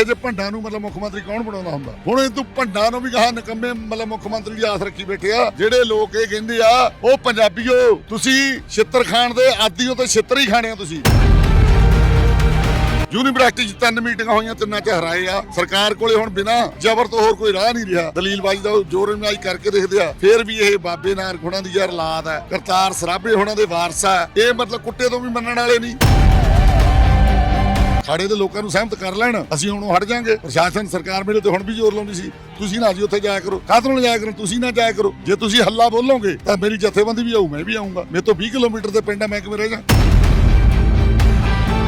ਇਹੋ ਜਿਹੇ ਭੰਡਾਂ ਨੂੰ ਮਤਲਬ ਮੁੱਖ ਮੰਤਰੀ ਕੌਣ ਬਣਾਉਂਦਾ ਹੁੰਦਾ? ਹੁਣ ਇਹ ਤੂੰ ਭੰਡਾਂ ਨੂੰ ਵੀ ਕਹਾ ਨਿਕੰਮੇ ਮਤਲਬ ਮੁੱਖ ਮੰਤਰੀ ਦੀ ਆਸ ਰੱਖੀ ਬੈਠੇ ਆ। ਜਿਹੜੇ ਲੋਕ ਇਹ ਕਹਿੰਦੇ ਆ, ਉਹ ਪੰਜਾਬੀਓ, ਤੁਸੀਂ ਛਿੱਤਰ ਖਾਣ ਦੇ ਆਦੀ ਹੋ ਤੇ ਛਿੱਤਰ ਹੀ ਖਾਣੇ ਆ ਤੁਸੀਂ। ਯੂਨੀਵਰਸਿਟੀ 'ਚ ਤਿੰਨ ਮੀਟਿੰਗਾਂ ਹੋਈਆਂ, ਤਿੰਨਾਂ 'ਚ ਹਰਾਏ ਆ। ਸਰਕਾਰ ਕੋਲੇ ਹੁਣ ਬਿਨਾ ਜ਼ਬਰ ਤੋਂ ਹੋਰ ਕੋਈ ਰਾਹ ਨਹੀਂ ਰਿਹਾ। ਦਲੀਲਬਾਜ਼ੀ ਦਾ ਜੋਰਨਮਾਈ ਕਰਕੇ ਦੇਖਦੇ ਆ। ਫੇਰ ਵੀ ਇਹ ਬਾਬੇ ਨਾਨਕ ਹੋਣਾ ਦੀ ਯਾਰ ਲਾਦ ਹੈ ਕਰਤਾਰ ਸਰਾਭੇ ਹੋਣਾ ਦੇ ਵਾਰਸ ਆ। ਇਹ ਮਤਲਬ ਕੁੱਟੇ ਤੋਂ ਵੀ ਮੰਨਣ ਵਾਲੇ ਨਹੀਂ। ਖਾੜੇ ਦੇ ਲੋਕਾਂ ਨੂੰ ਸਹਿਮਤ ਕਰ ਲੈਣ, ਅਸੀਂ ਹੁਣ ਹਟ ਜਾਾਂਗੇ। ਪ੍ਰਸ਼ਾਸਨ, ਸਰਕਾਰ ਮੇਰੇ ਤੇ ਹੁਣ ਵੀ ਜ਼ੋਰ ਲਾਉਂਦੀ ਸੀ। ਤੁਸੀਂ ਨਾ ਜੀ ਉੱਥੇ ਜਾਇਆ ਕਰੋ। ਕਾਹਤੋਂ ਨਾ ਜਾਇਆ ਕਰੋ? ਤੁਸੀਂ ਨਾ ਜਾਇਆ ਕਰੋ। ਜੇ ਤੁਸੀਂ ਹੱਲਾ ਬੋਲੋਗੇ, ਤਾਂ ਮੇਰੀ ਜਥੇਬੰਦੀ ਵੀ ਆਊ, ਮੈਂ ਵੀ ਆਉਂਗਾ ਮੇਰੇ ਤੋਂ 20 ਕਿਲੋਮੀਟਰ ਦੇ ਪਿੰਡ ਆ, ਮੈਂ ਕਿਵੇਂ ਰਹਿ ਜਾ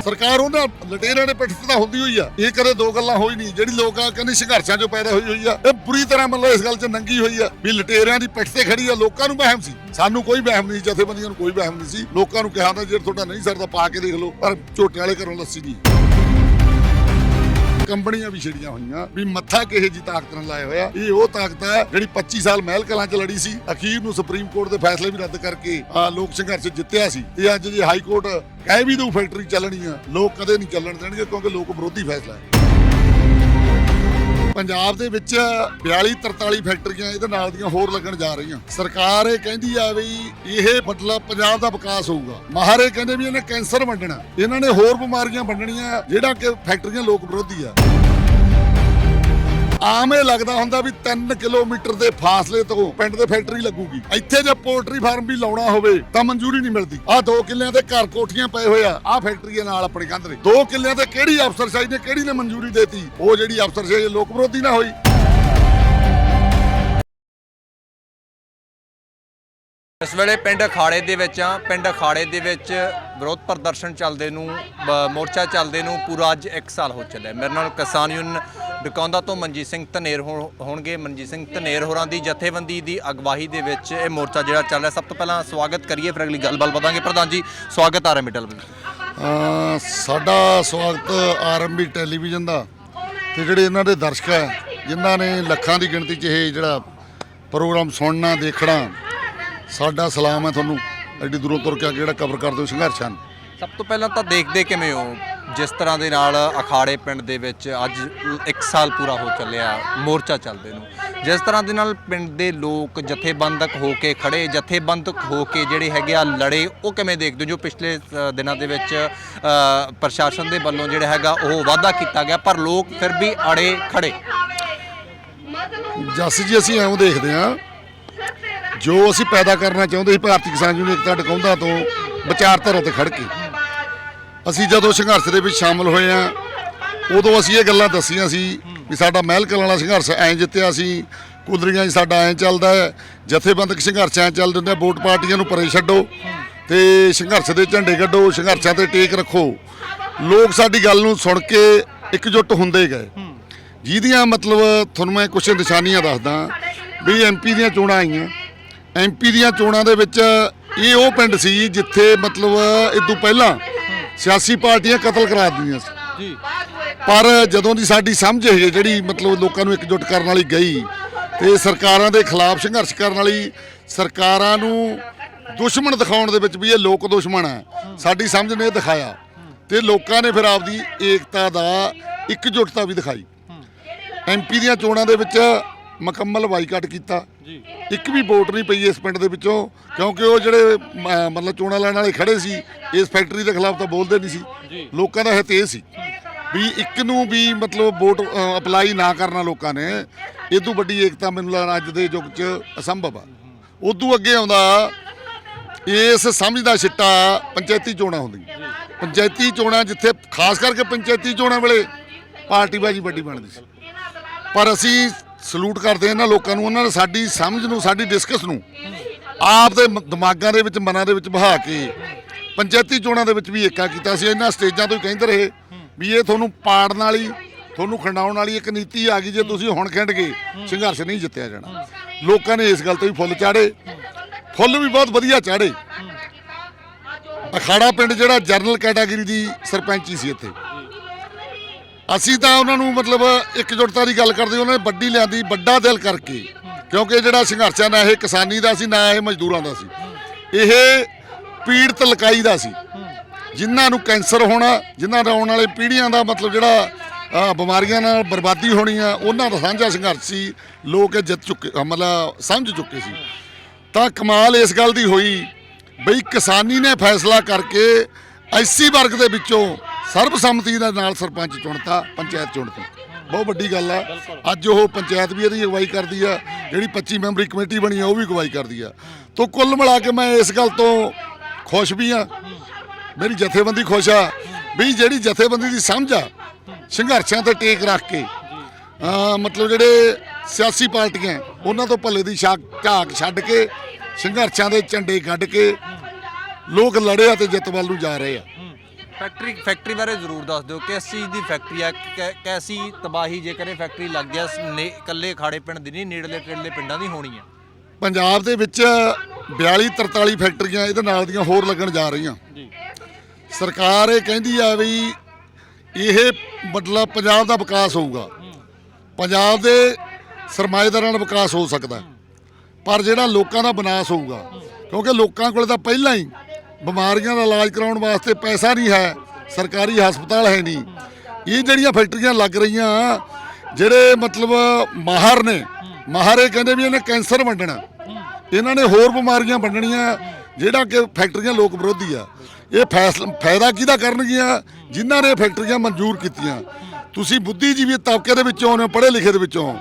ਸਰਕਾਰ ਉਹਨਾਂ ਲਟੇਰਿਆਂ ਦੇ ਪਿੱਠ ਤੇ ਤਾਂ ਹੁੰਦੀ ਹੋਈ ਆ। ਇਹ ਕਦੇ ਦੋ ਗੱਲਾਂ ਹੋਈ ਨਹੀਂ। ਜਿਹੜੀ ਲੋਕ ਕਹਿੰਦੇ ਸੰਘਰਸ਼ਾਂ ਚੋਂ ਪੈਦਾ ਹੋਈ ਹੋਈ ਆ। ਇਹ ਬੁਰੀ ਤਰ੍ਹਾਂ ਮਤਲਬ ਇਸ ਗੱਲ 'ਚ ਨੰਗੀ ਹੋਈ ਆ ਵੀ ਲਟੇਰਿਆਂ ਦੀ ਪਿੱਠ ਤੇ ਖੜੀ ਆ। ਲੋਕਾਂ ਨੂੰ ਵਹਿਮ ਸੀ। ਸਾਨੂੰ ਕੋਈ ਵਹਿਮ ਨਹੀਂ, ਜਥੇਬੰਦੀਆਂ ਨੂੰ ਕੋਈ ਵਹਿਮ ਨਹੀਂ ਸੀ। ਲੋਕਾਂ ਨੂੰ ਕਿਹਾ ਤਾਂ ਜੇ ਤੁਹਾਡਾ ਨਹੀਂ ਸਰਦਾ, ਪਾ ਕੇ ਦੇਖ ਲਓ। ਪਰ ਝੋਟੇ ਵਾਲੇ ਘਰੋਂ ਲੱਸੀ ਨਹੀਂ। ਕੰਪਨੀਆਂ ਵੀ ਛਿੜੀਆਂ ਹੋਈਆਂ, ਵੀ ਮੱਥਾ ਕਿਹੇ ਜੀ ਤਾਕਤ ਨਾਲ ਲਾਇਆ ਹੋਇਆ। ਇਹ ਉਹ ਤਾਕਤ ਹੈ ਜਿਹੜੀ 25 ਸਾਲ ਮਹਿਲ ਕਲਾਂ 'ਚ ਲੜੀ ਸੀ। ਅਖੀਰ ਨੂੰ ਸੁਪਰੀਮ ਕੋਰਟ ਦੇ ਫੈਸਲੇ ਵੀ ਰੱਦ ਕਰਕੇ, ਆ ਲੋਕ ਸੰਘਰਸ਼ ਜਿੱਤਿਆ ਸੀ। ਤੇ ਅੱਜ ਜੇ ਹਾਈ ਕੋਰਟ ਕਹਿ ਵੀ ਦੂ ਫੈਕਟਰੀ ਚੱਲਣੀ ਆ, ਲੋਕ ਕਦੇ ਨਹੀਂ ਚੱਲਣ ਦੇਣਗੇ ਕਿਉਂਕਿ ਲੋਕ ਵਿਰੋਧੀ ਫੈਸਲਾ ਹੈ। ਪੰਜਾਬ ਦੇ ਵਿੱਚ 42 43 ਫੈਕਟਰੀਆਂ ਇਹਦੇ ਨਾਲ ਦੀਆਂ ਹੋਰ ਲੱਗਣ ਜਾ ਰਹੀਆਂ। ਸਰਕਾਰ ਇਹ ਕਹਿੰਦੀ ਆ ਵੀ ਇਹ ਮਤਲਬ ਪੰਜਾਬ ਦਾ ਵਿਕਾਸ ਹੋਊਗਾ। ਮਹਾਰੇ ਕਹਿੰਦੇ ਵੀ ਇਹਨੇ ਕੈਂਸਰ ਵੰਡਣਾ। ਇਹਨਾਂ ਨੇ ਹੋਰ ਬਿਮਾਰੀਆਂ ਵੰਡਣੀਆਂ, ਜਿਹੜਾ ਕਿ ਫੈਕਟਰੀਆਂ ਲੋਕ ਵਿਰੋਧੀ ਆ। ਆਮ ਇਹ ਲੱਗਦਾ ਹੁੰਦਾ ਵੀ 3 ਕਿਲੋਮੀਟਰ ਦੇ ਫਾਸਲੇ ਤੋਂ ਪਿੰਡ ਦੇ ਫੈਕਟਰੀ ਲੱਗੂਗੀ। ਇੱਥੇ ਜੇ ਪੋਲਟਰੀ ਫਾਰਮ ਵੀ ਲਾਉਣਾ ਹੋਵੇ, ਤਾਂ ਮਨਜ਼ੂਰੀ ਨਹੀਂ ਮਿਲਦੀ। ਆਹ ਦੋ ਕਿੱਲਿਆਂ ਦੇ ਘਰ ਕੋਠੀਆਂ ਪਏ ਹੋਏ ਆ। ਆਹ ਫੈਕਟਰੀ ਦੇ ਨਾਲ ਆਪਣੇ ਕੰਧ ਦੇ ਦੋ ਕਿੱਲਿਆਂ ਤੇ ਕਿਹੜੀ ਅਫਸਰਸ਼ਾਹੀ ਨੇ, ਕਿਹੜੀ ਨੇ ਮਨਜ਼ੂਰੀ ਦੇਤੀ? ਉਹ ਜਿਹੜੀ ਅਫਸਰਸ਼ਾਹੀ ਲੋਕ ਵਿਰੋਧੀ ਨਾ ਹੋਈ। ਇਸ ਵੇਲੇ ਪਿੰਡ ਅਖਾੜੇ ਦੇ ਵਿੱਚ ਆ। ਪਿੰਡ ਅਖਾੜੇ ਦੇ ਵਿੱਚ ਵਿਰੋਧ ਪ੍ਰਦਰਸ਼ਨ ਚੱਲਦੇ ਨੂੰ ਮੋਰਚਾ ਚੱਲਦੇ ਨੂੰ ਪੂਰਾ ਅੱਜ 1 ਸਾਲ ਹੋ ਚੱਲਿਆ। ਮੇਰੇ ਨਾਲ ਕਿਸਾਨ ਯੂਨੀਅਨ ਡਕੌਂਦਾ ਤੋਂ ਮਨਜੀਤ ਸਿੰਘ ਧਨੇਰ ਹੋਣਗੇ। ਮਨਜੀਤ ਸਿੰਘ ਧਨੇਰ ਹੋਰਾਂ ਦੀ ਜਥੇਬੰਦੀ ਦੀ ਅਗਵਾਈ ਦੇ ਵਿੱਚ ਇਹ ਮੋਰਚਾ ਜਿਹੜਾ ਚੱਲ ਰਿਹਾ। ਸਭ ਤੋਂ ਪਹਿਲਾਂ ਸਵਾਗਤ ਕਰੀਏ ਫਿਰ ਅਗਲੀ ਗੱਲਬਾਤ ਵਧਾਂਗੇ। ਪ੍ਰਧਾਨ ਜੀ ਸਵਾਗਤ ਆ ਰਿਹਾ ਮਿਟਲ ਵਿੱਚ। ਅਹ ਸਾਡਾ ਸਵਾਗਤ ਆਰਐਮਬੀ ਟੈਲੀਵਿਜ਼ਨ ਦਾ ਤੇ ਜਿਹੜੇ ਇਹਨਾਂ ਦੇ ਦਰਸ਼ਕ ਹੈ ਜਿਨ੍ਹਾਂ ਨੇ ਲੱਖਾਂ ਦੀ ਗਿਣਤੀ 'ਚ ਇਹ ਜਿਹੜਾ ਪ੍ਰੋਗਰਾਮ ਸੁਣਨਾ ਦੇਖਣਾ ਸਾਡਾ ਸਲਾਮ ਹੈ ਤੁਹਾਨੂੰ। ਐਡੀ ਦੂਰੋਂ ਤੁਰ ਕੇ ਜਿਹੜਾ ਕਵਰ ਕਰਦੇ ਹੋ ਸੰਘਰਸ਼ਾਂ ਸਭ ਤੋਂ ਪਹਿਲਾਂ ਤਾਂ ਦੇਖਦੇ ਕਿਵੇਂ ਹੋ? ਜਿਸ ਤਰ੍ਹਾਂ ਦੇ ਨਾਲ ਅਖਾੜੇ ਪਿੰਡ ਦੇ ਵਿੱਚ ਅੱਜ 1 ਸਾਲ ਪੂਰਾ ਹੋ ਚੱਲਿਆ, ਮੋਰਚਾ ਚੱਲਦੇ ਨੂੰ। ਜਿਸ ਤਰ੍ਹਾਂ ਦੇ ਨਾਲ ਪਿੰਡ ਦੇ ਲੋਕ ਜਥੇਬੰਦਕ ਹੋ ਕੇ ਖੜੇ, ਜਥੇਬੰਦਕ ਹੋ ਕੇ ਜਿਹੜੇ ਹੈਗੇ ਆ ਲੜੇ, ਉਹ ਕਿਵੇਂ ਦੇਖਦੇ ਹੋ? ਜੋ ਪਿਛਲੇ ਦਿਨਾਂ ਦੇ ਵਿੱਚ ਪ੍ਰਸ਼ਾਸਨ ਦੇ ਵੱਲੋਂ ਜਿਹੜਾ ਹੈਗਾ ਉਹ ਵਾਅਦਾ ਕੀਤਾ ਗਿਆ, ਪਰ ਲੋਕ ਫਿਰ ਵੀ ਅੜੇ ਖੜੇ। ਜੱਸ ਜੀ, ਅਸੀਂ ਐਵੇਂ ਦੇਖਦੇ ਹਾਂ, ਜੋ ਅਸੀਂ ਪੈਦਾ ਕਰਨਾ ਚਾਹੁੰਦੇ ਸੀ, ਭਾਰਤੀ ਕਿਸਾਨ ਯੂਨੀਅਨ ਏਕਤਾ ਟਿਕਾਉਂਦਾ ਤੋਂ ਵਿਚਾਰਧਾਰਾ ਤੇ ਖੜ ਕੇ। ਅਸੀਂ ਜਦੋਂ ਸੰਘਰਸ਼ ਦੇ ਵਿੱਚ ਸ਼ਾਮਲ ਹੋਏ ਆ ਉਦੋਂ ਅਸੀਂ ਇਹ ਗੱਲਾਂ ਦੱਸੀਆਂ ਸੀ ਵੀ ਸਾਡਾ ਮਹਿਲ ਕਲਾਂ ਵਾਲਾ ਸੰਘਰਸ਼ ਐਂ ਜਿੱਤਿਆ ਸੀ, ਕੁਦਰੀਆਂ 'ਚ ਸਾਡਾ ਐਂ ਚੱਲਦਾ ਹੈ, ਜਥੇਬੰਦਕ ਸੰਘਰਸ਼ ਐਂ ਚੱਲ ਦਿੰਦੇ ਵੋਟ ਪਾਰਟੀਆਂ ਨੂੰ ਪਰੇ ਛੱਡੋ ਤੇ ਸੰਘਰਸ਼ ਦੇ ਝੰਡੇ ਕੱਢੋ, ਸੰਘਰਸ਼ਾਂ ਤੇ ਟੇਕ ਰੱਖੋ। ਲੋਕ ਸਾਡੀ ਗੱਲ ਨੂੰ ਸੁਣ ਕੇ ਇਕਜੁੱਟ ਹੁੰਦੇ ਗਏ। ਜਿਹਦੀਆਂ ਮਤਲਬ ਤੁਹਾਨੂੰ ਮੈਂ ਕੁਝ ਨਿਸ਼ਾਨੀਆਂ ਦੱਸਦਾ, ਵੀ ਐਮਪੀ ਦੀਆਂ ਚੋਣਾਂ ਆਈਆਂ। ਐਮਪੀ ਦੀਆਂ ਚੋਣਾਂ ਦੇ ਵਿੱਚ ਇਹ ਉਹ ਪਿੰਡ ਸੀ ਜਿੱਥੇ ਮਤਲਬ ਇਦੋਂ ਪਹਿਲਾਂ ਸਿਆਸੀ ਪਾਰਟੀਆਂ ਕਤਲ ਕਰਾ ਦਿੰਦੀਆਂ ਸੀ। ਜੀ। ਪਰ ਜਦੋਂ ਦੀ ਸਾਡੀ ਸਮਝ ਹੈ ਜਿਹੜੀ ਮਤਲਬ ਲੋਕਾਂ ਨੂੰ ਇਕਜੁੱਟ ਕਰਨ ਵਾਲੀ ਗਈ ਤੇ ਸਰਕਾਰਾਂ ਦੇ ਖਿਲਾਫ ਸੰਘਰਸ਼ ਕਰਨ ਵਾਲੀ ਸਰਕਾਰਾਂ ਨੂੰ ਦੁਸ਼ਮਣ ਦਿਖਾਉਣ ਦੇ ਵਿੱਚ ਵੀ ਇਹ ਲੋਕ ਦੁਸ਼ਮਣ ਹੈ। ਸਾਡੀ ਸਮਝ ਨੇ ਇਹ ਦਿਖਾਇਆ ਤੇ ਲੋਕਾਂ ਨੇ ਫਿਰ ਆਪਦੀ ਏਕਤਾ ਦਾ ਇਕਜੁੱਟਤਾ ਵੀ ਦਿਖਾਈ। ਐਮਪੀ ਦੀਆਂ ਚੋਣਾਂ ਦੇ ਵਿੱਚ ਮੁਕੰਮਲ ਬਾਈਕਾਟ ਕੀਤਾ। ਜੀ। ਇੱਕ ਵੀ ਵੋਟ ਨਹੀਂ ਪਈ ਇਸ ਪਿੰਡ ਦੇ ਵਿੱਚੋਂ ਕਿਉਂਕਿ ਉਹ ਜਿਹੜੇ ਮ- ਮਤਲਬ ਚੋਣਾਂ ਲੈਣ ਵਾਲੇ ਖੜੇ ਸੀ ਇਸ ਫੈਕਟਰੀ ਦੇ ਖਿਲਾਫ ਤਾਂ ਬੋਲਦੇ ਨਹੀਂ ਸੀ। ਲੋਕਾਂ ਦਾ ਹਿੱਤ ਇਹ ਸੀ ਵੀ ਇੱਕ ਨੂੰ ਵੀ ਮਤਲਬ ਵੋਟ ਅਪਲਾਈ ਨਾ ਕਰਨਾ ਲੋਕਾਂ ਨੇ। ਇਹ ਤੋਂ ਵੱਡੀ ਏਕਤਾ ਮੈਨੂੰ ਲੱਗਦਾ ਅੱਜ ਦੇ ਯੁੱਗ 'ਚ ਅਸੰਭਵ ਆ। ਉਦੋਂ ਅੱਗੇ ਆਉਂਦਾ ਇਸ ਸਮਝ ਦਾ ਛਿੱਟਾ ਪੰਚਾਇਤੀ ਚੋਣਾਂ ਹੁੰਦੀਆਂ। ਪੰਚਾਇਤੀ ਚੋਣਾਂ ਜਿੱਥੇ ਖਾਸ ਕਰਕੇ ਪੰਚਾਇਤੀ ਚੋਣਾਂ ਵੇਲੇ ਪਾਰਟੀ ਬਾਜੀ ਵੱਡੀ ਬਣਦੀ ਸੀ। ਪਰ ਅਸੀਂ ਸਲੂਟ ਕਰਦੇ ਇਹਨਾਂ ਲੋਕਾਂ ਨੂੰ, ਉਹਨਾਂ ਨੇ ਸਾਡੀ ਸਮਝ ਨੂੰ, ਸਾਡੀ ਡਿਸਕਸ ਨੂੰ ਆਪ ਦੇ ਦਿਮਾਗਾਂ ਦੇ ਵਿੱਚ, ਮਨਾਂ ਦੇ ਵਿੱਚ ਬਹਾ ਕੇ ਪੰਚਾਇਤੀ ਚੋਣਾਂ ਦੇ ਵਿੱਚ ਵੀ ਏਕਾ ਕੀਤਾ ਸੀ। ਇਹਨਾਂ ਸਟੇਜਾਂ ਤੋਂ ਹੀ ਕਹਿੰਦੇ ਰਹੇ ਵੀ ਇਹ ਤੁਹਾਨੂੰ ਪਾੜਨ ਵਾਲੀ, ਤੁਹਾਨੂੰ ਖੰਡਾਉਣ ਵਾਲੀ ਇੱਕ ਨੀਤੀ ਆ ਗਈ ਜੇ ਤੁਸੀਂ ਹੁਣ ਖਿੰਡ ਗਏ ਸੰਘਰਸ਼ ਨਹੀਂ ਜਿੱਤਿਆ ਜਾਣਾ। ਲੋਕਾਂ ਨੇ ਇਸ ਗੱਲ ਤੋਂ ਵੀ ਫੁੱਲ ਚਾੜੇ ਫੁੱਲ ਵੀ ਬਹੁਤ ਵਧੀਆ ਚਾੜੇ ਅਖਾੜਾ ਪਿੰਡ ਜਿਹੜਾ ਜਰਨਲ ਕੈਟਾਗਰੀ ਦੀ ਸਰਪੰਚੀ ਸੀ ਇੱਥੇ। ਅਸੀਂ ਤਾਂ ਉਹਨਾਂ ਨੂੰ ਮਤਲਬ ਇਕਜੁੱਟਤਾ ਦੀ ਗੱਲ ਕਰਦੇ ਉਹਨਾਂ ਨੇ ਵੱਡੀ ਲਿਆਂਦੀ, ਵੱਡਾ ਦਿਲ ਕਰਕੇ। ਕਿਉਂਕਿ ਜਿਹੜਾ ਸੰਘਰਸ਼ ਆ ਨਾ ਇਹ ਕਿਸਾਨੀ ਦਾ ਸੀ, ਨਾ ਇਹ ਮਜ਼ਦੂਰਾਂ ਦਾ ਸੀ। ਇਹ ਪੀੜਤ ਲਕਾਈ ਦਾ ਸੀ। ਜਿਨ੍ਹਾਂ ਨੂੰ ਕੈਂਸਰ ਹੋਣਾ, ਜਿਨ੍ਹਾਂ ਦਾ ਆਉਣ ਵਾਲੇ ਪੀੜ੍ਹੀਆਂ ਦਾ ਮਤਲਬ ਜਿਹੜਾ ਬਿਮਾਰੀਆਂ ਨਾਲ ਬਰਬਾਦੀ ਹੋਣੀ ਆ, ਉਹਨਾਂ ਦਾ ਸਾਂਝਾ ਸੰਘਰਸ਼ ਸੀ। ਲੋਕ ਇਹ ਜਿੱਤ ਚੁੱਕੇ ਮਤਲਬ ਸਮਝ ਚੁੱਕੇ ਸੀ। ਤਾਂ ਕਮਾਲ ਇਸ ਗੱਲ ਦੀ ਹੋਈ ਬਈ ਕਿਸਾਨੀ ਨੇ ਫੈਸਲਾ ਕਰਕੇ ਐਸੀ ਵਰਗ ਦੇ ਵਿੱਚੋਂ ਸਰਬਸੰਮਤੀ ਦੇ ਨਾਲ ਸਰਪੰਚ ਚੁਣਤਾ, ਪੰਚਾਇਤ ਚੁਣਤੀ। ਬਹੁਤ ਵੱਡੀ ਗੱਲ ਆ। ਅੱਜ ਉਹ ਪੰਚਾਇਤ ਵੀ ਇਹਦੀ ਅਗਵਾਈ ਕਰਦੀ ਆ, ਜਿਹੜੀ 25 ਮੈਂਬਰੀ ਕਮੇਟੀ ਬਣੀ ਆ, ਉਹ ਵੀ ਅਗਵਾਈ ਕਰਦੀ ਆ। ਤੋਂ ਕੁੱਲ ਮਿਲਾ ਕੇ ਮੈਂ ਇਸ ਗੱਲ ਤੋਂ ਖੁਸ਼ ਵੀ ਆ। ਮੇਰੀ ਜਥੇਬੰਦੀ ਖੁਸ਼ ਆ ਵੀ ਜਿਹੜੀ ਜਥੇਬੰਦੀ ਦੀ ਸਮਝ ਆ, ਸੰਘਰਸ਼ਾਂ ਤੇ ਟੇਕ ਰੱਖ ਕੇ ਮਤਲਬ ਜਿਹੜੇ ਸਿਆਸੀ ਪਾਰਟੀਆਂ, ਉਹਨਾਂ ਤੋਂ ਭੱਲੇ ਦੀ ਛਾਕ, ਝਾਕ ਛੱਡ ਕੇ, ਸੰਘਰਸ਼ਾਂ ਦੇ ਝੰਡੇ ਗੱਡ ਕੇ, ਲੋਕ ਲੜੇ ਆ ਤੇ ਜਿੱਤ ਵੱਲ ਨੂੰ ਜਾ ਰਹੇ ਆ। ਫੈਕਟਰੀ ਫੈਕਟਰੀ ਬਾਰੇ ਜ਼ਰੂਰ ਦੱਸ ਦਿਓ ਕਿਸ ਚੀਜ਼ ਦੀ ਫੈਕਟਰੀ ਹੈ ਕੈ- ਕੈਸੀ ਤਬਾਹੀ ਜੇਕਰ ਇਹ ਫੈਕਟਰੀ ਲੱਗ ਗਿਆ ਨੇ ਇਕੱਲੇ ਖਾੜੇ ਪਿੰਡ ਦੀ ਨਹੀਂ ਨੇੜਲੇ ਟੇੜਲੇ ਪਿੰਡਾਂ ਦੀ ਹੋਣੀ ਹੈ ਪੰਜਾਬ ਦੇ ਵਿੱਚ 42 43 ਫੈਕਟਰੀਆਂ ਇਹਦੇ ਨਾਲ ਦੀਆਂ ਹੋਰ ਲੱਗਣ ਜਾ ਰਹੀਆਂ। ਜੀ। ਸਰਕਾਰ ਇਹ ਕਹਿੰਦੀ ਆ ਵੀ ਇਹ ਮਤਲਬ ਪੰਜਾਬ ਦਾ ਵਿਕਾਸ ਹੋਊਗਾ। ਪੰਜਾਬ ਦੇ ਸਰਮਾਏਦਾਰਾਂ ਨਾਲ ਵਿਕਾਸ ਹੋ ਸਕਦਾ। ਹੈ। ਪਰ ਜਿਹੜਾ ਲੋਕਾਂ ਦਾ ਵਿਨਾਸ਼ ਹੋਊਗਾ ਕਿਉਂਕਿ ਲੋਕਾਂ ਕੋਲ ਤਾਂ ਪਹਿਲਾਂ ਹੀ ਬਿਮਾਰੀਆਂ ਦਾ ਇਲਾਜ ਕਰਾਉਣ ਵਾਸਤੇ ਪੈਸਾ ਨਹੀਂ ਹੈ, ਸਰਕਾਰੀ ਹਸਪਤਾਲ ਹੈ ਨਹੀਂ। ਇਹ ਜਿਹੜੀਆਂ ਫੈਕਟਰੀਆਂ ਲੱਗ ਰਹੀਆਂ, ਜਿਹੜੇ ਮਤਲਬ ਮਾਹਰ ਨੇ, ਮਾਹਰ ਇਹ ਕਹਿੰਦੇ ਵੀ ਇਹਨੇ ਕੈਂਸਰ ਵੰਡਣਾ। ਇਹਨਾਂ ਨੇ ਹੋਰ ਬਿਮਾਰੀਆਂ ਵੰਡਣੀਆਂ, ਜਿਹੜਾ ਕਿ ਫੈਕਟਰੀਆਂ ਲੋਕ ਵਿਰੋਧੀ ਆ। ਇਹ ਫੈਸਲਾ ਫਾਇਦਾ ਕਿਹਦਾ ਕਰਨਗੀਆਂ? ਜਿਨ੍ਹਾਂ ਨੇ ਫੈਕਟਰੀਆਂ ਮਨਜ਼ੂਰ ਕੀਤੀਆਂ। ਤੁਸੀਂ ਬੁੱਧੀਜੀਵੀ ਤਬਕੇ ਦੇ ਵਿੱਚੋਂ ਆਉਂਦੇ ਹੋ ਪੜ੍ਹੇ ਲਿਖੇ ਦੇ ਵਿੱਚੋਂ।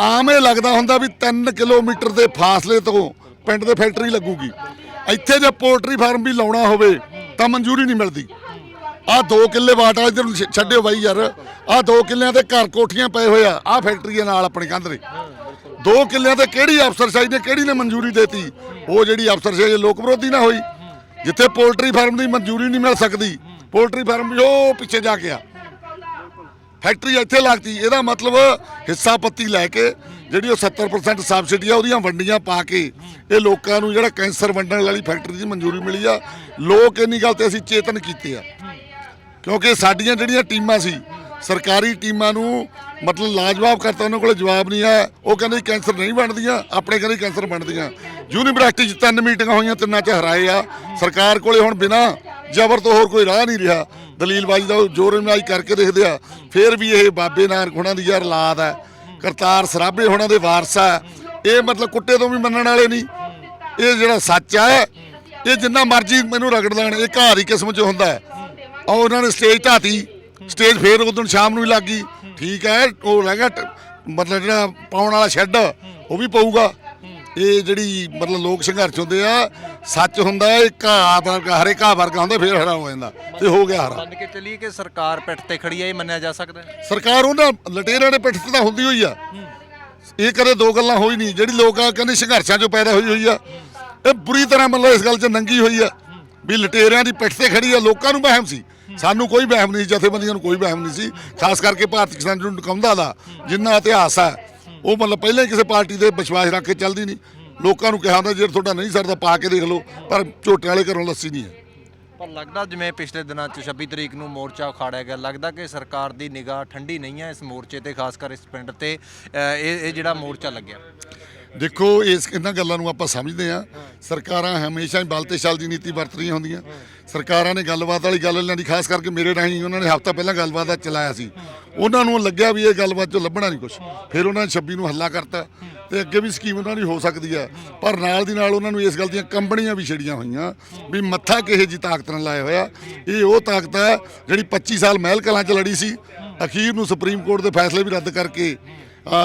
ਆਮ ਇਹ ਲੱਗਦਾ ਹੁੰਦਾ ਵੀ 3 ਕਿਲੋਮੀਟਰ ਦੇ ਫਾਸਲੇ ਤੋਂ ਪਿੰਡ ਦੇ ਫੈਕਟਰੀ ਲੱਗੂਗੀ। ਇੱਥੇ ਜੇ ਪੋਲਟਰੀ ਫਾਰਮ ਵੀ ਲਾਉਣਾ ਹੋਵੇ ਤਾਂ ਮਨਜ਼ੂਰੀ ਨਹੀਂ ਮਿਲਦੀ। ਆਹ 2 ਕਿੱਲੇ ਵਾਟ ਵਾਲੇ ਇੱਧਰ ਛੱਡਿਓ ਬਾਈ ਯਾਰ। ਆਹ 2 ਕਿੱਲਿਆਂ ਤੇ ਘਰ ਕੋਠੀਆਂ ਪਏ ਹੋਏ ਆ। ਆਹ ਫੈਕਟਰੀ ਨਾਲ ਆਪਣੇ ਕੰਧ ਦੇ ਦੋ ਕਿੱਲਿਆਂ ਤੇ ਕਿਹੜੀ ਅਫਸਰਸ਼ਾਹੀ ਨੇ, ਕਿਹੜੀ ਨੇ ਮਨਜ਼ੂਰੀ ਦੇਤੀ? ਉਹ ਜਿਹੜੀ ਅਫਸਰਸ਼ਾਹੀ ਲੋਕ ਵਿਰੋਧੀ ਨਾ ਹੋਈ। ਜਿੱਥੇ ਪੋਲਟਰੀ ਫਾਰਮ ਦੀ ਮਨਜ਼ੂਰੀ ਨਹੀਂ ਮਿਲ ਸਕਦੀ, ਪੋਲਟਰੀ ਫਾਰਮ ਵੀ ਉਹ ਪਿੱਛੇ ਜਾ ਕੇ ਆ। ਫੈਕਟਰੀ ਇੱਥੇ ਲੱਗਦੀ। ਇਹਦਾ ਮਤਲਬ ਹਿੱਸਾ ਪੱਤੀ ਲੈ ਕੇ ਜਿਹੜੀ ਉਹ 70% ਸਬਸਿਡੀ ਆ, ਉਹਦੀਆਂ ਵੰਡੀਆਂ ਪਾ ਕੇ ਇਹ ਲੋਕਾਂ ਨੂੰ ਜਿਹੜਾ ਕੈਂਸਰ ਵੰਡਣ ਵਾਲੀ ਫੈਕਟਰੀ ਦੀ ਮਨਜ਼ੂਰੀ ਮਿਲੀ ਆ, ਲੋਕ ਇੰਨੀ ਗੱਲ ਤੇ ਅਸੀਂ ਚੇਤਨ ਕੀਤੇ ਆ। ਕਿਉਂਕਿ ਸਾਡੀਆਂ ਜਿਹੜੀਆਂ ਟੀਮਾਂ ਸੀ, ਸਰਕਾਰੀ ਟੀਮਾਂ ਨੂੰ ਮਤਲਬ ਲਾਜਵਾਬ ਕਰਤਾ, ਉਹਨਾਂ ਕੋਲ ਜਵਾਬ ਨਹੀਂ ਆ। ਉਹ ਕਹਿੰਦੇ ਕੈਂਸਰ ਨਹੀਂ ਬਣਦੀਆਂ ਆਪਣੇ ਕਹਿੰਦੇ ਕੈਂਸਰ ਬਣਦੀਆਂ ਯੂਨੀਵਰਸਿਟੀ 'ਚ ਤਿੰਨ ਮੀਟਿੰਗਾਂ ਹੋਈਆਂ, ਤਿੰਨਾਂ 'ਚ ਹਰਾਏ ਆ। ਸਰਕਾਰ ਕੋਲੇ ਹੁਣ ਬਿਨਾ ਜ਼ਬਰ ਤੋਂ ਹੋਰ ਕੋਈ ਰਾਹ ਨਹੀਂ ਰਿਹਾ। ਦਲੀਲਬਾਜ਼ੀ ਦਾ ਜੋਰ ਜੋਰਨਾਈ ਕਰਕੇ ਦੇਖਦੇ ਆ, ਫਿਰ ਵੀ ਇਹ ਬਾਬੇ ਨਾਨਕ ਹੁਣਾਂ ਦੀ ਯਾਰ ਲਾਦ ਹੈ ਕਰਤਾਰ ਸਰਾਭੇ ਹੋਣਾ ਦੇ ਵਾਰਸ ਆ। ਇਹ ਮਤਲਬ ਕੁੱਟੇ ਤੋਂ ਵੀ ਮੰਨਣ ਵਾਲੇ ਨਹੀਂ। ਇਹ ਜਿਹੜਾ ਸੱਚ ਹੈ ਇਹ ਜਿੰਨਾ ਮਰਜ਼ੀ ਮੈਨੂੰ ਰਗੜ ਲੈਣ, ਇਹ ਘਾਰ ਹੀ ਕਿਸਮ 'ਚ ਹੁੰਦਾ ਹੈ। ਆ ਉਹਨਾਂ ਨੇ ਸਟੇਜ ਢਾਤੀ ਸਟੇਜ ਫੇਰ ਉਦੋਂ ਸ਼ਾਮ ਨੂੰ ਹੀ ਲੱਗ ਗਈ। ਠੀਕ ਹੈ, ਉਹ ਰਹਿ ਗਿਆ ਟ- ਮਤਲਬ ਜਿਹੜਾ ਪਾਉਣ ਵਾਲਾ ਸ਼ੈੱਡ, ਉਹ ਵੀ ਪਊਗਾ। ਇਹ ਜਿਹੜੀ ਮਤਲਬ ਲੋਕ ਸੰਘਰਸ਼ ਹੁੰਦੇ ਆ ਸੱਚ ਹੁੰਦਾ ਹੈ, ਇਹ ਘਾਹ ਵਰਗਾ ਹਰੇ ਘਾਹ ਵਰਗਾ ਹੁੰਦਾ ਫੇਰ ਹਰਾ ਹੋ ਜਾਂਦਾ ਤੇ ਹੋ ਗਿਆ ਹਰਾ। ਮੰਨ ਕੇ ਚੱਲੀਏ ਕਿ ਸਰਕਾਰ ਪਿੱਠ ਤੇ ਖੜੀ ਹੈ ਇਹ ਮੰਨਿਆ ਜਾ ਸਕਦਾ ਹੈ? ਸਰਕਾਰ ਉਹਨਾਂ ਲਟੇਰਾਂ ਦੇ ਪਿੱਠ ਤੇ ਤਾਂ ਹੁੰਦੀ ਹੋਈ ਆ। ਇਹ ਕਦੇ ਦੋ ਗੱਲਾਂ ਹੋਈ ਨਹੀਂ ਜਿਹੜੀ ਲੋਕ ਆ ਕਹਿੰਦੇ ਸੰਘਰਸ਼ਾਂ ਚੋਂ ਪੈਦਾ ਹੋਈ ਹੋਈ ਆ। ਇਹ ਬੁਰੀ ਤਰ੍ਹਾਂ ਮਤਲਬ ਇਸ ਗੱਲ 'ਚ ਨੰਗੀ ਹੋਈ ਆ ਵੀ ਲਟੇਰਿਆਂ ਦੀ ਪਿੱਠ ਤੇ ਖੜੀ ਆ ਲੋਕਾਂ ਨੂੰ ਵਹਿਮ ਸੀ। ਸਾਨੂੰ ਕੋਈ ਵਹਿਮ ਨਹੀਂ ਜਥੇਬੰਦੀਆਂ ਨੂੰ ਕੋਈ ਵਹਿਮ ਨਹੀਂ ਸੀ ਖਾਸ ਕਰਕੇ ਭਾਰਤੀ ਕਿਸਾਨ ਨੂੰ ਨਕਾਉਂਦਾ ਦਾ ਜਿੰਨਾ ਇਤਿਹਾਸ ਆ ਉਹ ਮਤਲਬ ਪਹਿਲਾਂ ਹੀ ਕਿਸੇ ਪਾਰਟੀ ਦੇ ਵਿਸ਼ਵਾਸ ਰੱਖ ਕੇ ਚੱਲਦੀ ਨਹੀਂ। ਲੋਕਾਂ ਨੂੰ ਕਿਹਾ ਹੁੰਦਾ ਜੇ ਤੁਹਾਡਾ ਨਹੀਂ ਸਰਦਾ ਪਾ ਕੇ ਦੇਖ ਲਓ ਪਰ ਝੋਟੇ ਵਾਲੇ ਘਰੋਂ ਲੱਸੀ ਨਹੀਂ ਹੈ। ਪਰ ਲੱਗਦਾ ਜਿਵੇਂ ਪਿਛਲੇ ਦਿਨਾਂ 'ਚ 26 ਤਰੀਕ ਨੂੰ ਮੋਰਚਾ ਉਖਾੜਿਆ ਗਿਆ ਲੱਗਦਾ ਕਿ ਸਰਕਾਰ ਦੀ ਨਿਗਾਹ ਠੰਡੀ ਨਹੀਂ ਹੈ ਇਸ ਮੋਰਚੇ ਤੇ ਖਾਸ ਕਰ ਇਸ ਪਿੰਡ ਤੇ ਅ, ਇਹ ਇਹ ਜਿਹੜਾ ਮੋਰਚਾ ਲੱਗਿਆ। ਦੇਖੋ, ਇਸ ਇਹਨਾਂ ਗੱਲਾਂ ਨੂੰ ਆਪਾਂ ਸਮਝਦੇ ਆ ਸਰਕਾਰਾਂ ਹਮੇਸ਼ਾ ਹੀ ਬਲ ਤੇ ਛਲ ਦੀ ਨੀਤੀ ਵਰਤ ਰਹੀਆਂ ਹੁੰਦੀਆਂ। ਸਰਕਾਰਾਂ ਨੇ ਗੱਲਬਾਤ ਵਾਲੀ ਗੱਲ ਲੈਣ ਦੀ, ਖਾਸ ਕਰਕੇ ਮੇਰੇ ਰਾਹੀਂ ਉਹਨਾਂ ਨੇ ਹਫਤਾ ਪਹਿਲਾਂ ਗੱਲਬਾਤ ਦਾ ਚਲਾਇਆ ਸੀ। ਉਹਨਾਂ ਨੂੰ ਲੱਗਿਆ ਵੀ ਇਹ ਗੱਲਬਾਤ ਚੋਂ ਲੱਭਣਾ ਨਹੀਂ ਕੁਝ ਫਿਰ ਉਹਨਾਂ ਨੇ 26 ਨੂੰ ਹੱਲਾ ਕਰਤਾ ਤੇ ਅੱਗੇ ਵੀ ਸਕੀਮ ਉਹਨਾਂ ਦੀ ਹੋ ਸਕਦੀ ਆ। ਪਰ ਨਾਲ ਦੀ ਨਾਲ ਉਹਨਾਂ ਨੂੰ ਇਸ ਗੱਲ ਦੀਆਂ ਕੰਪਨੀਆਂ ਵੀ ਛੜੀਆਂ ਹੋਈਆਂ ਵੀ ਮੱਥਾ ਕਿਹੇ ਜੀ ਤਾਕਤ ਨਾਲ ਲਾਇਆ ਹੋਇਆ। ਇਹ ਉਹ ਤਾਕਤ ਹੈ ਜਿਹੜੀ 25 ਸਾਲ ਮਹਿਲ ਕਲਾਂ 'ਚ ਲੜੀ ਸੀ। ਅਖੀਰ ਨੂੰ ਸੁਪਰੀਮ ਕੋਰਟ ਦੇ ਫੈਸਲੇ ਵੀ ਰੱਦ ਕਰਕੇ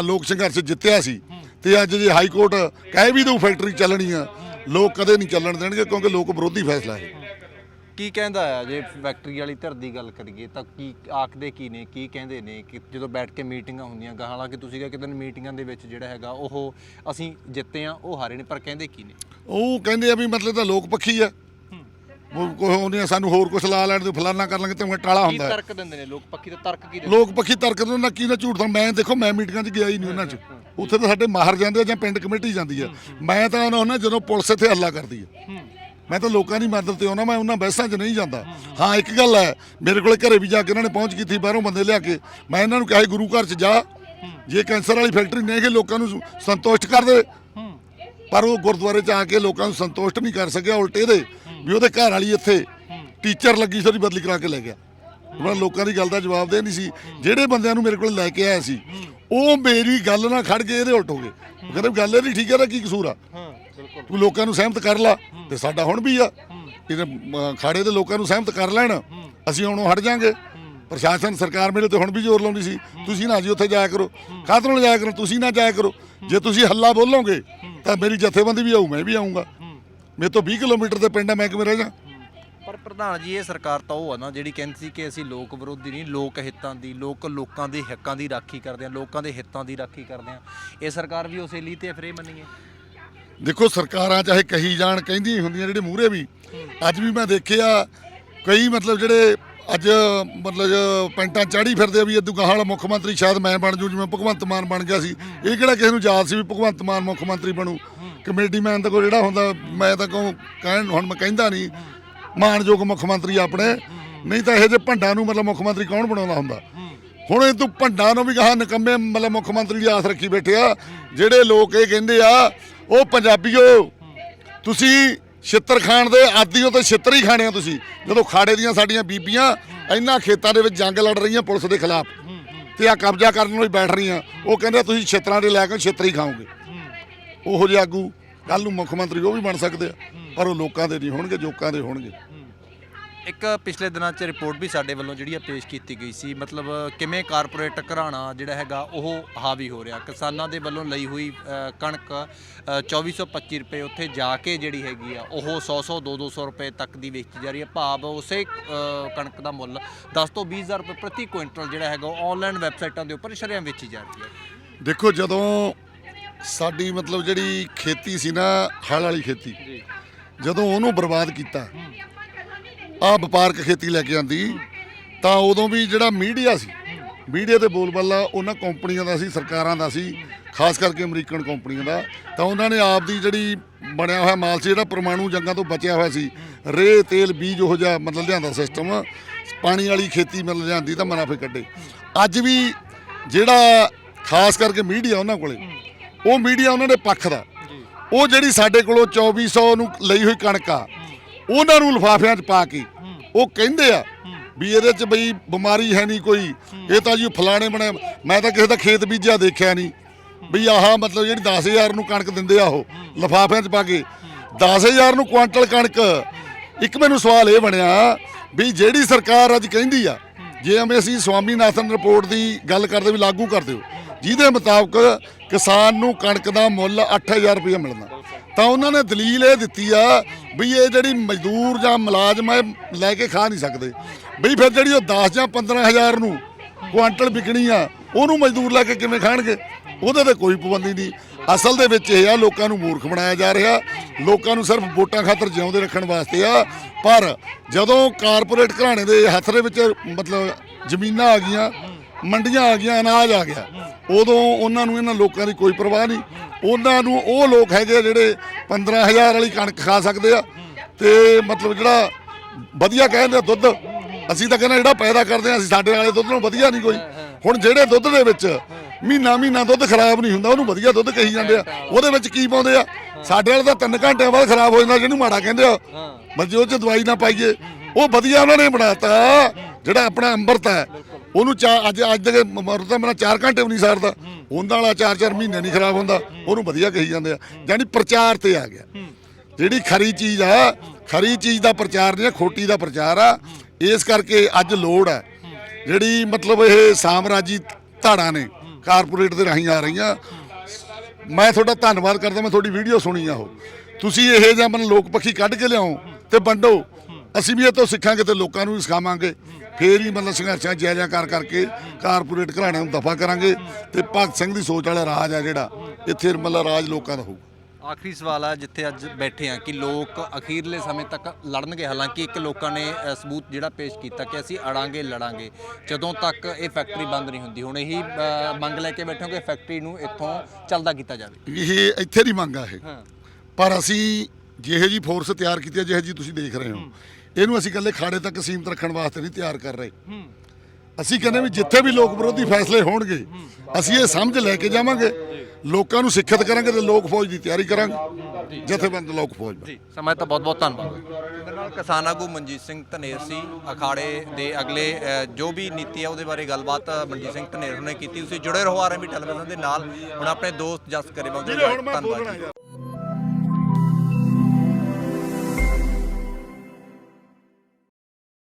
ਲੋਕ ਸੰਘਰਸ਼ ਜਿੱਤਿਆ ਸੀ। ਤੇ ਅੱਜ ਜੇ ਹਾਈ ਕੋਰਟ ਕਹਿ ਵੀ ਦਊ ਫੈਕਟਰੀ ਚੱਲਣੀ ਆ ਲੋਕ ਕਦੇ ਨਹੀਂ ਚੱਲਣ ਦੇਣਗੇ ਕਿਉਂਕਿ ਲੋਕ ਵਿਰੋਧੀ ਫੈਸਲਾ ਹੈ। ਕੀ ਕਹਿੰਦਾ ਆ ਜੇ ਫੈਕਟਰੀ ਵਾਲੀ ਧਿਰ ਦੀ ਗੱਲ ਕਰੀਏ ਤਾਂ ਕੀ ਆਖਦੇ ਕੀ ਨੇ ਕੀ ਕਹਿੰਦੇ ਨੇ ਕਿ ਜਦੋਂ ਬੈਠ ਕੇ ਮੀਟਿੰਗਾਂ ਹੁੰਦੀਆਂ ਗਾ ਹਾਲਾਂਕਿ ਤੁਸੀਂ ਕਿਹਾ ਕਿ ਦਿਨ ਮੀਟਿੰਗਾਂ ਦੇ ਵਿੱਚ ਜਿਹੜਾ ਹੈਗਾ ਉਹ ਅਸੀਂ ਜਿੱਤੇ ਆ ਉਹ ਹਾਰੇ ਨੇ ਪਰ ਕਹਿੰਦੇ ਕੀ ਨੇ? ਉਹ ਕਹਿੰਦੇ ਆ ਵੀ ਮਤਲਬ ਤਾਂ ਲੋਕ ਪੱਖੀ ਆ। ਕੋਈ ਉਹਨੇ ਸਾਨੂੰ ਹੋਰ ਕੁਝ ਲਾ ਲੈਣ ਤੇ ਫਲਾਨਾ ਕਰ ਲਾਂਗੇ ਤੇ ਟਾਲਾ ਕੀ ਹੁੰਦਾ। ਹੈ। ਤਰਕ ਦਿੰਦੇ ਨੇ ਲੋਕ? ਪੱਕੀ ਤੇ ਤਰਕ ਕੀ ਦਿੰਦੇ? ਲੋਕ ਪੱਖੀ ਤਰਕ ਦਿੰਦੇ ਨਾ ਕੀ ਨਾ ਝੂਠ ਤਾਂ ਮੈਂ ਦੇਖੋ ਮੈਂ ਮੀਟਿੰਗਾਂ 'ਚ ਗਿਆ ਹੀ ਨਹੀਂ ਉਹਨਾਂ 'ਚ। ਉੱਥੇ ਤਾਂ ਸਾਡੇ ਮਾਹਰ ਜਾਂਦੇ ਆ ਜਾਂ ਪਿੰਡ ਕਮੇਟੀ ਜਾਂਦੀ ਆ। ਮੈਂ ਤਾਂ ਉਹਨਾਂ ਨਾਲ ਜਦੋਂ ਪੁਲਿਸ ਇੱਥੇ ਹੱਲਾ ਕਰਦੀ ਆ। ਮੈਂ ਤਾਂ ਲੋਕਾਂ ਦੀ ਮਦਦ ਤੇ ਆਉਣਾ ਮੈਂ ਉਹਨਾਂ ਬਹਿਸਾਂ 'ਚ ਨਹੀਂ ਜਾਂਦਾ। ਹਾਂ ਇੱਕ ਗੱਲ ਹੈ ਮੇਰੇ ਕੋਲੇ ਘਰੇ ਵੀ ਜਾ ਕੇ ਇਹਨਾਂ ਨੇ ਪਹੁੰਚ ਕੀਤੀ ਬਾਹਰੋਂ ਬੰਦੇ ਲਿਆ ਕੇ। ਮੈਂ ਇਹਨਾਂ ਨੂੰ ਕਿਹਾ ਸੀ, ਗੁਰੂ ਘਰ 'ਚ ਜਾ। ਜੇ ਕੈਂਸਰ ਵਾਲੀ ਫੈਕਟਰੀ ਨਹੀਂ ਕਿ ਲੋਕਾਂ ਨੂੰ ਸੰਤੁਸ਼ਟ ਕਰ ਦੇ। ਪਰ ਉਹ ਗੁਰਦੁਆਰੇ 'ਚ ਆ ਕੇ ਲੋਕਾਂ ਨੂੰ ਸੰਤੁਸ਼ਟ ਨਹੀਂ ਕਰ ਸਕਿਆ ਉਲਟੇ ਦੇ। ਵੀ ਉਹਦੇ ਘਰ ਵਾਲੀ ਇੱਥੇ ਟੀਚਰ ਲੱਗੀ ਸੀ, ਉਹਦੀ ਬਦਲੀ ਕਰਾ ਕੇ ਲੈ ਗਿਆ। ਉਹਨਾਂ ਲੋਕਾਂ ਦੀ ਗੱਲ ਦਾ ਜਵਾਬ ਦੇ ਨਹੀਂ ਸੀ। ਜਿਹੜੇ ਬੰਦਿਆਂ ਨੂੰ ਮੇਰੇ ਕੋਲ ਲੈ ਕੇ ਆਇਆ ਸੀ, ਉਹ ਮੇਰੀ ਗੱਲ ਨਾਲ ਖੜ ਕੇ ਇਹਦੇ ਉਲਟ ਹੋ ਗਏ। ਉਹ ਕਹਿੰਦੇ, ਗੱਲ ਇਹ ਨਹੀਂ ਠੀਕ ਹੈ ਨਾ ਕੀ ਕਸੂਰ ਆ? ਤੂੰ ਲੋਕਾਂ ਨੂੰ ਸਹਿਮਤ ਕਰ ਲਾ, ਤੇ ਸਾਡਾ ਹੁਣ ਵੀ ਆ। ਇਹਨੇ ਖਾੜੇ ਦੇ ਲੋਕਾਂ ਨੂੰ ਸਹਿਮਤ ਕਰ ਲੈਣ। ਅਸੀਂ ਹੁਣ ਹਟ ਜਾਾਂਗੇ। ਪ੍ਰਸ਼ਾਸਨ, ਸਰਕਾਰ ਮੇਰੇ ਤੇ ਹੁਣ ਵੀ ਜ਼ੋਰ ਲਾਉਂਦੀ ਸੀ। ਤੁਸੀਂ ਨਾ ਜੀ ਉੱਥੇ ਜਾਇਆ ਕਰੋ। ਕਾਹਤੋਂ ਨਾ ਜਾਇਆ ਕਰੋ? ਤੁਸੀਂ ਨਾ ਜਾਇਆ ਕਰੋ। ਜੇ ਤੁਸੀਂ ਹੱਲਾ ਬੋਲੋਗੇ, ਤਾਂ ਮੇਰੀ ਜਥੇਬੰਦੀ ਵੀ ਆਊ, ਮੈਂ ਵੀ ਆਉਂਗਾ ਮੇਰੇ ਤੋਂ 20 ਕਿਲੋਮੀਟਰ ਦੇ ਪਿੰਡ ਆ ਮੈਂ ਕਿਵੇਂ ਰਹਿ ਜਾ? ਪਰ ਪ੍ਰਧਾਨ ਜੀ ਇਹ ਸਰਕਾਰ ਤਾਂ ਉਹ ਆ ਨਾ ਜਿਹੜੀ ਕਹਿੰਦੀ ਸੀ ਕਿ ਅਸੀਂ ਲੋਕ ਵਿਰੋਧੀ ਨਹੀਂ ਲੋਕ ਹਿੱਤਾਂ ਦੀ ਲੋਕ ਲੋਕਾਂ ਦੇ ਹੱਕਾਂ ਦੀ ਰਾਖੀ ਕਰਦੇ ਆ ਲੋਕਾਂ ਦੇ ਹਿੱਤਾਂ ਦੀ ਰਾਖੀ ਕਰਦੇ ਆ ਇਹ ਸਰਕਾਰ ਵੀ ਉਸੇ ਲਈ ਤੇ ਫਿਰ ਇਹ ਮੰਨੀਏ। ਦੇਖੋ ਸਰਕਾਰਾਂ ਚਾਹੇ ਕਹੀ ਜਾਣ ਕਹਿੰਦੀਆਂ ਹੀ ਹੁੰਦੀਆਂ ਜਿਹੜੇ ਮੂਹਰੇ ਵੀ। ਅੱਜ ਵੀ ਮੈਂ ਦੇਖਿਆ ਕਈ ਮਤਲਬ ਜਿਹੜੇ ਅੱਜ ਮਤਲਬ ਪੈਂਟਾਂ ਚਾੜੀ ਫਿਰਦੇ ਆ ਵੀ ਇਦੋਂ ਗਾਹਾਂ ਵਾਲਾ ਮੁੱਖ ਮੰਤਰੀ ਸ਼ਾਇਦ ਮੈਂ ਬਣ ਜੂ ਜਿਵੇਂ ਭਗਵੰਤ ਮਾਨ ਬਣ ਗਿਆ ਸੀ। ਇਹ ਕਿਹੜਾ ਕਿਸੇ ਨੂੰ ਯਾਦ ਸੀ ਵੀ ਭਗਵੰਤ ਮਾਨ ਮੁੱਖ ਮੰਤਰੀ ਬਣੂ? ਕਮੇਟੀ ਮੈਨ ਤਾਂ ਕੋਈ ਜਿਹੜਾ ਹੁੰਦਾ ਮੈਂ ਤਾਂ ਕਹੂੰ ਕਹਿਣ ਹੁਣ ਮੈਂ ਕਹਿੰਦਾ ਨਹੀਂ ਮਾਨਯੋਗ ਮੁੱਖ ਮੰਤਰੀ ਆਪਣੇ ਨਹੀਂ ਤਾਂ ਇਹ ਜੇ ਭੰਡਾਂ ਨੂੰ ਮਤਲਬ ਮੁੱਖ ਮੰਤਰੀ ਕੌਣ ਬਣਾਉਂਦਾ ਹੁੰਦਾ? ਹੁਣ ਇਹ ਤੂੰ ਭੰਡਾਂ ਨੂੰ ਵੀ ਕਹਾ ਨਿਕੰਮੇ ਮਤਲਬ ਮੁੱਖ ਮੰਤਰੀ ਦੀ ਆਸ ਰੱਖੀ ਬੈਠੇ ਆ ਜਿਹੜੇ ਲੋਕ ਇਹ ਕਹਿੰਦੇ ਆ ਉਹ ਪੰਜਾਬੀਓ ਤੁਸੀਂ ਛਿੱਤਰ ਖਾਣ ਦੇ ਆਦੀ ਹੋ ਤੇ ਛਿੱਤਰ ਹੀ ਖਾਣੇ ਆ ਤੁਸੀਂ। ਜਦੋਂ ਖਾੜੇ ਦੀਆਂ ਸਾਡੀਆਂ ਬੀਬੀਆਂ ਇਹਨਾਂ ਖੇਤਾਂ ਦੇ ਵਿੱਚ ਜੰਗ ਲੜ ਰਹੀਆਂ ਪੁਲਿਸ ਦੇ ਖਿਲਾਫ ਤੇ ਆ ਕਬਜ਼ਾ ਕਰਨ ਨੂੰ ਹੀ ਬੈਠ ਰਹੀਆਂ ਉਹ ਕਹਿੰਦੇ ਤੁਸੀਂ ਛਿੱਤਰਾਂ ਦੇ ਲੈ ਕੇ ਛਿੱਤਰ ਹੀ ਖਾਓਗੇ। ਉਹੋ ਜਿਹੇ ਆਗੂ ਕੱਲ ਨੂੰ ਮੁੱਖ ਮੰਤਰੀ ਉਹ ਵੀ ਬਣ ਸਕਦੇ ਆ ਪਰ ਉਹ ਲੋਕਾਂ ਦੇ ਨਹੀਂ ਹੋਣਗੇ ਜੋਕਾਂ ਦੇ ਹੋਣਗੇ। ਇੱਕ ਪਿਛਲੇ ਦਿਨਾਂ 'ਚ ਰਿਪੋਰਟ ਵੀ ਸਾਡੇ ਵੱਲੋਂ ਜਿਹੜੀ ਆ ਪੇਸ਼ ਕੀਤੀ ਗਈ ਸੀ ਮਤਲਬ ਕਿਵੇਂ ਕਾਰਪੋਰੇਟ ਘਰਾਣਾ ਜਿਹੜਾ ਹੈਗਾ ਉਹ ਹਾਵੀ ਹੋ ਰਿਹਾ। ਕਿਸਾਨਾਂ ਦੇ ਵੱਲੋਂ ਲਈ ਹੋਈ ਅ, ਕਣਕ ਅ, 2425 ਰੁਪਏ ਉੱਥੇ ਜਾ ਕੇ ਜਿਹੜੀ ਹੈਗੀ ਆ ਉਹ 100 100 2 200 ਰੁਪਏ ਤੱਕ ਦੀ ਵੇਚੀ ਜਾ ਰਹੀ ਹੈ ਭਾਵ ਉਸੇ ਅ, ਕਣਕ ਦਾ ਮੁੱਲ 10 ਤੋਂ 20000 ਰੁਪਏ ਪ੍ਰਤੀ ਕੁਇੰਟਲ ਜਿਹੜਾ ਹੈਗਾ ਉਹ ਆਨਲਾਈਨ ਵੈਬਸਾਈਟਾਂ ਦੇ ਉੱਪਰ ਸ਼ਰੇਆਮ ਵੇਚੀ ਜਾ ਰਹੀ ਹੈ ਦੇਖੋ ਜਦੋਂ ਸਾਡੀ ਮਤਲਬ ਜਿਹੜੀ ਖੇਤੀ ਸੀ ਨਾ ਹਲ ਵਾਲੀ ਖੇਤੀ ਜਦੋਂ ਉਹਨੂੰ ਬਰਬਾਦ ਕੀਤਾ ਆ ਵਪਾਰਕ ਖੇਤੀ ਲੈ ਕੇ ਆਂਦੀ ਤਾਂ ਉਦੋਂ ਵੀ ਜਿਹੜਾ ਮੀਡੀਆ ਸੀ ਮੀਡੀਆ ਤੇ ਬੋਲਬਾਲਾ ਉਹਨਾਂ ਕੰਪਨੀਆਂ ਦਾ ਸੀ ਸਰਕਾਰਾਂ ਦਾ ਸੀ ਖਾਸ ਕਰਕੇ ਅਮਰੀਕਨ ਕੰਪਨੀਆਂ ਦਾ ਤਾਂ ਉਹਨਾਂ ਨੇ ਆਪ ਦੀ ਜਿਹੜੀ ਬਣਿਆ ਹੋਇਆ ਮਾਲ ਸੀ ਜਿਹੜਾ ਪਰਮਾਣੂ ਜੰਗਾਂ ਤੋਂ ਬਚਿਆ ਹੋਇਆ ਸੀ ਰੇ ਤੇਲ ਬੀਜ ਉਹ ਜਿਹਾ ਮਤਲਬ ਲਿਆਂਦਾ ਸਿਸਟਮ ਪਾਣੀ ਵਾਲੀ ਖੇਤੀ ਮਤਲਬ ਲਿਆਂਦੀ ਤਾਂ ਮੁਨਾਫੇ ਕੱਢੇ। ਅੱਜ ਵੀ ਜਿਹੜਾ ਖਾਸ ਕਰਕੇ ਮੀਡੀਆ ਉਹਨਾਂ ਕੋਲੇ ਉਹ ਮੀਡੀਆ ਉਹਨਾਂ ਦੇ ਪੱਖ ਦਾ। ਉਹ ਜਿਹੜੀ ਸਾਡੇ ਕੋਲੋਂ 2400 ਨੂੰ ਲਈ ਹੋਈ ਕਣਕ ਆ ਉਹਨਾਂ ਨੂੰ ਲਿਫਾਫਿਆਂ 'ਚ ਪਾ ਕੇ ਉਹ ਕਹਿੰਦੇ ਆ ਵੀ ਇਹਦੇ 'ਚ ਬਈ ਬਿਮਾਰੀ ਹੈ ਨਹੀਂ ਕੋਈ। ਇਹ ਤਾਂ ਜੀ ਫਲਾਣੇ ਬਣੇ ਮੈਂ ਤਾਂ ਕਿਸੇ ਦਾ ਖੇਤ ਬੀਜਿਆ ਦੇਖਿਆ ਨਹੀਂ। ਵੀ ਆਹ ਮਤਲਬ ਜਿਹੜੀ 10000 ਨੂੰ ਕਣਕ ਦਿੰਦੇ ਆ ਉਹ ਲਿਫਾਫਿਆਂ 'ਚ ਪਾ ਕੇ। 10000 ਨੂੰ ਕੁਆਂਟਲ ਕਣਕ। ਇੱਕ ਮੈਨੂੰ ਸਵਾਲ ਇਹ ਬਣਿਆ ਵੀ ਜਿਹੜੀ ਸਰਕਾਰ ਅੱਜ ਕਹਿੰਦੀ ਆ ਜੇ ਅਸੀਂ ਸਵਾਮੀਨਾਥਨ ਰਿਪੋਰਟ ਦੀ ਗੱਲ ਕਰਦੇ ਵੀ ਲਾਗੂ ਕਰ ਦਿਓ ਜਿਹਦੇ ਮੁਤਾਬਕ ਕਿਸਾਨ ਨੂੰ ਕਣਕ ਦਾ ਮੁੱਲ 8000 ਰੁਪਏ ਮਿਲਣਾ। ਤਾਂ ਉਹਨਾਂ ਨੇ ਦਲੀਲ ਇਹ ਦਿੱਤੀ ਆ ਵੀ ਇਹ ਜਿਹੜੀ ਮਜ਼ਦੂਰ ਜਾਂ ਮੁਲਾਜ਼ਮ ਹੈ ਲੈ ਕੇ ਖਾ ਨਹੀਂ ਸਕਦੇ। ਵੀ ਫਿਰ ਜਿਹੜੀ ਉਹ 10 ਜਾਂ 15000 ਨੂੰ ਕੁਆਂਟਲ ਵਿਕਣੀ ਆ, ਉਹਨੂੰ ਮਜ਼ਦੂਰ ਲੈ ਕੇ ਕਿਵੇਂ ਖਾਣਗੇ? ਉਹਦੇ ਤੇ ਕੋਈ ਪਾਬੰਦੀ ਨਹੀਂ। ਅਸਲ ਦੇ ਵਿੱਚ ਇਹ ਆ, ਲੋਕਾਂ ਨੂੰ ਮੂਰਖ ਬਣਾਇਆ ਜਾ ਰਿਹਾ। ਲੋਕਾਂ ਨੂੰ ਸਿਰਫ ਵੋਟਾਂ ਖਾਤਰ ਜਿਉਂਦੇ ਰੱਖਣ ਵਾਸਤੇ ਆ। ਪਰ ਜਦੋਂ ਕਾਰਪੋਰੇਟ ਘਰਾਣੇ ਦੇ ਹੱਥ ਦੇ ਵਿੱਚ ਮਤਲਬ ਜ਼ਮੀਨਾਂ ਆ ਗਈਆਂ ਮੰਡੀਆਂ ਆ ਗਈਆਂ, ਅਨਾਜ ਆ ਗਿਆ। ਉਦੋਂ ਉਹਨਾਂ ਨੂੰ ਇਹਨਾਂ ਲੋਕਾਂ ਦੀ ਕੋਈ ਪਰਵਾਹ ਨਹੀਂ। ਉਹਨਾਂ ਨੂੰ ਉਹ ਲੋਕ ਹੈਗੇ ਆ ਜਿਹੜੇ 15000 ਵਾਲੀ ਕਣਕ ਖਾ ਸਕਦੇ ਆ। ਤੇ ਮਤਲਬ ਜਿਹੜਾ ਵਧੀਆ ਕਹਿੰਦੇ ਦੁੱਧ, ਅਸੀਂ ਤਾਂ ਕਹਿੰਦੇ ਜਿਹੜਾ ਪੈਦਾ ਕਰਦੇ ਆ, ਅਸੀਂ ਸਾਡੇ ਵਾਲੇ ਦੁੱਧ ਨੂੰ ਵਧੀਆ ਨਹੀਂ ਕੋਈ। ਹੁਣ ਜਿਹੜੇ ਦੁੱਧ ਦੇ ਵਿੱਚ ਮਹੀਨਾ ਮਹੀਨਾ ਦੁੱਧ ਖਰਾਬ ਨਹੀਂ ਹੁੰਦਾ, ਉਹਨੂੰ ਵਧੀਆ ਦੁੱਧ ਕਹੀ ਜਾਂਦੇ ਆ। ਉਹਦੇ ਵਿੱਚ ਕੀ ਪਾਉਂਦੇ ਆ? ਸਾਡੇ ਵਾਲੇ ਤਾਂ 3 ਘੰਟਿਆਂ ਬਾਅਦ ਖਰਾਬ ਹੋ ਜਾਂਦਾ, ਜਿਹਨੂੰ ਮਾੜਾ ਕਹਿੰਦੇ ਆ। ਮਰਜ਼ੀ ਜੇ ਉਹ ਚ ਦਵਾਈ ਨਾ ਪਾਈਏ, ਉਹ ਵਧੀਆ ਉਹਨਾਂ ਨੇ ਬਣਾਤਾ। ਜਿਹੜਾ ਆਪਣਾ ਅੰਮ੍ਰਿਤ ਹੈ ਉਹਨੂੰ ਚਾ ਅੱਜ ਅੱਜ ਦੇ ਮਰ ਤਾਂ ਮੇਰਾ 4 ਘੰਟੇ ਵੀ ਨਹੀਂ ਸਰਦਾ ਉਹਨਾਂ ਵਾਲਾ 4-4 ਮਹੀਨੇ ਨਹੀਂ ਖਰਾਬ ਹੁੰਦਾ। ਉਹਨੂੰ ਵਧੀਆ ਕਹੀ ਜਾਂਦੇ ਆ। ਯਾਨੀ ਪ੍ਰਚਾਰ ਤੇ ਆ ਗਿਆ। ਜਿਹੜੀ ਖਰੀ ਚੀਜ਼ ਆ ਖਰੀ ਚੀਜ਼ ਦਾ ਪ੍ਰਚਾਰ ਨਹੀਂ ਆ ਖੋਟੀ ਦਾ ਪ੍ਰਚਾਰ ਆ। ਇਸ ਕਰਕੇ ਅੱਜ ਲੋੜ ਹੈ। ਜਿਹੜੀ ਮਤਲਬ ਇਹ ਸਾਮਰਾਜੀ ਧਾੜਾਂ ਨੇ ਕਾਰਪੋਰੇਟ ਦੇ ਰਾਹੀਂ ਆ ਰਹੀਆਂ। ਮੈਂ ਤੁਹਾਡਾ ਧੰਨਵਾਦ ਕਰਦਾ ਮੈਂ ਤੁਹਾਡੀ ਵੀਡੀਓ ਸੁਣੀ ਆ ਉਹ। ਤੁਸੀਂ ਇਹ ਜਿਹਾ ਮਨ ਲੋਕ ਪੱਖੀ ਕੱਢ ਕੇ ਲਿਆਓ ਤੇ ਵੰਡੋ। ਅਸੀਂ ਵੀ ਇਹ ਤੋਂ ਸਿੱਖਾਂਗੇ ਤੇ ਲੋਕਾਂ ਨੂੰ ਵੀ ਸਿਖਾਵਾਂਗੇ। ਫੇਰ ਹੀ ਮਤਲਬ ਸੰਘਰਸ਼ਾਂ ਜੈ ਕਰ ਕਰਕੇ ਕਾਰਪੋਰੇਟ ਘਰਾਣਿਆਂ ਨੂੰ ਦਫਾ ਕਰਾਂਗੇ ਤੇ ਭਗਤ ਸਿੰਘ ਦੀ ਸੋਚ ਵਾਲਾ ਰਾਜ ਆ ਜਿਹੜਾ ਇੱਥੇ ਮਤਲਬ ਰਾਜ ਲੋਕਾਂ ਦਾ ਹੋਊਗਾ। ਆਖਰੀ ਸਵਾਲ ਆ ਜਿੱਥੇ ਅੱਜ ਬੈਠੇ ਆ ਕਿ ਲੋਕ ਅਖੀਰਲੇ ਸਮੇਂ ਤੱਕ ਲੜਨਗੇ। ਹਾਲਾਂਕਿ ਇੱਕ ਲੋਕਾਂ ਨੇ ਸਬੂਤ ਜਿਹੜਾ ਪੇਸ਼ ਕੀਤਾ ਕਿ ਅਸੀਂ ਅੜਾਂਗੇ ਲੜਾਂਗੇ। ਜਦੋਂ ਤੱਕ ਇਹ ਫੈਕਟਰੀ ਬੰਦ ਨਹੀਂ ਹੁੰਦੀ ਹੁਣ ਇਹੀ ਮੰਗ ਲੈ ਕੇ ਬੈਠੇ ਹੋ ਕਿ ਫੈਕਟਰੀ ਨੂੰ ਇੱਥੋਂ ਚੱਲਦਾ ਕੀਤਾ ਜਾਵੇ। ਇਹ ਇੱਥੇ ਦੀ ਮੰਗ ਆ ਇਹ। ਪਰ ਅਸੀਂ ਜਿਹੇ ਜੀ ਫੋਰਸ ਤਿਆਰ ਕੀਤੀ ਹੈ ਜਿਹੇ ਜੀ ਤੁਸੀਂ ਦੇਖ ਰਹੇ ਹੋ। ਇਹਨੂੰ ਅਸੀਂ ਇਕੱਲੇ ਖਾੜੇ ਤੱਕ ਸੀਮਤ ਰੱਖਣ ਵਾਸਤੇ ਨਹੀਂ ਤਿਆਰ ਕਰ ਰਹੇ। ਹੂੰ ਅਸੀਂ ਕਹਿੰਦੇ ਵੀ ਜਿੱਥੇ ਵੀ ਲੋਕ ਵਿਰੋਧੀ ਫੈਸਲੇ ਹੋਣਗੇ ਅਸੀਂ ਇਹ ਸਮਝ ਲੈ ਕੇ ਜਾਵਾਂਗੇ। ਲੋਕਾਂ ਨੂੰ ਸਿੱਖਿਅਤ ਕਰਾਂਗੇ ਤੇ ਲੋਕ ਫੌਜ ਦੀ ਤਿਆਰੀ ਕਰਾਂਗੇ। ਜਥੇਬੰਦ ਲੋਕ ਫੌਜ ਦਾ। ਜੀ ਸਮਾਂ ਤਾਂ ਬਹੁਤ ਬਹੁਤ ਧੰਨਵਾਦ। ਮੇਰੇ ਨਾਲ ਕਿਸਾਨ ਆਗੂ ਮਨਜੀਤ ਸਿੰਘ ਧਨੇਰ ਸੀ ਅਖਾੜੇ ਦੇ ਅਗਲੇ ਜੋ ਵੀ ਨੀਤੀ ਹੈ ਉਹਦੇ ਬਾਰੇ ਗੱਲਬਾਤ ਮਨਜੀਤ ਸਿੰਘ ਧਨੇਰ ਨੇ ਕੀਤੀ। ਤੁਸੀਂ ਜੁੜੇ ਰਹੋ ਆਰਐਮਬੀ ਟੈਲੀਵਿਜ਼ਨ ਦੇ ਨਾਲ। ਹੁਣ ਆਪਣੇ ਦੋਸਤ ਜਸ ਕਰੇ ਬੰਦੇ ਧੰਨਵਾਦ ਜੀ।